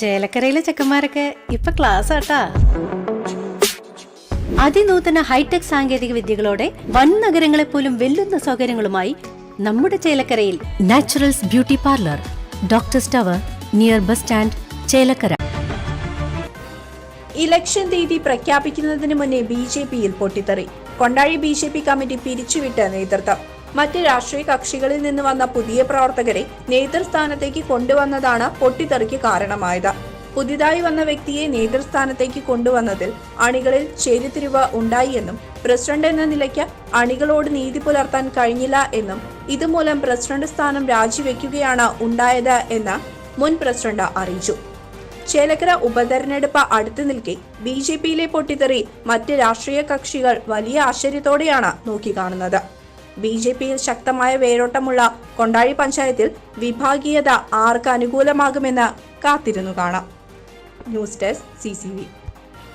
ചേലക്കരയിലെ ചെക്കന്മാരൊക്കെ ഇപ്പൊ ക്ലാസ് ആട്ടാ അതിനൂതന ഹൈടെക് സാങ്കേതിക വിദ്യകളോടെ വൻ നഗരങ്ങളെ പോലും വെല്ലുന്ന സൗകര്യങ്ങളുമായി നമ്മുടെ ചേലക്കരയിൽ naturals beauty parlour doctor tower near bus stand Chelakkara. Election തീയതി പ്രഖ്യാപിക്കുന്നതിന് മുന്നേ ബി ജെ പിയിൽ പൊട്ടിത്തെറി. Kondazhi B J P committee പിരിച്ചുവിട്ട നേതൃത്വം. മറ്റ് രാഷ്ട്രീയ കക്ഷികളിൽ നിന്ന് വന്ന പുതിയ പ്രവർത്തകരെ നേതൃസ്ഥാനത്തേക്ക് കൊണ്ടുവന്നതാണ് പൊട്ടിത്തെറിക്ക് കാരണമായത്. പുതിയതായി വന്ന വ്യക്തിയെ നേതൃസ്ഥാനത്തേക്ക് കൊണ്ടുവന്നതിൽ അണികളിൽ ചേരിതിരിവ് ഉണ്ടായി എന്നും പ്രസിഡന്റ് എന്ന നിലയ്ക്ക് അണികളോട് നീതി പുലർത്താൻ കഴിഞ്ഞില്ല എന്നും ഇതുമൂലം പ്രസിഡന്റ് സ്ഥാനം രാജിവെക്കുകയാണ് ഉണ്ടായത് എന്ന് മുൻ പ്രസിഡന്റ് അറിയിച്ചു. ചേലക്കര ഉപതെരഞ്ഞെടുപ്പ് അടുത്തു നിൽക്കെ ബി ജെ പിയിലെ പൊട്ടിത്തെറി മറ്റ് രാഷ്ട്രീയ കക്ഷികൾ വലിയ ആശ്ചര്യത്തോടെയാണ് നോക്കിക്കാണുന്നത്. ബി ജെ പിയിൽ ശക്തമായ വേരോട്ടമുള്ള കൊണ്ടാഴി പഞ്ചായത്തിൽ വിഭാഗീയത ആർക്ക് അനുകൂലമാകുമെന്ന് കാത്തിരുന്നു കാണാം. News desk C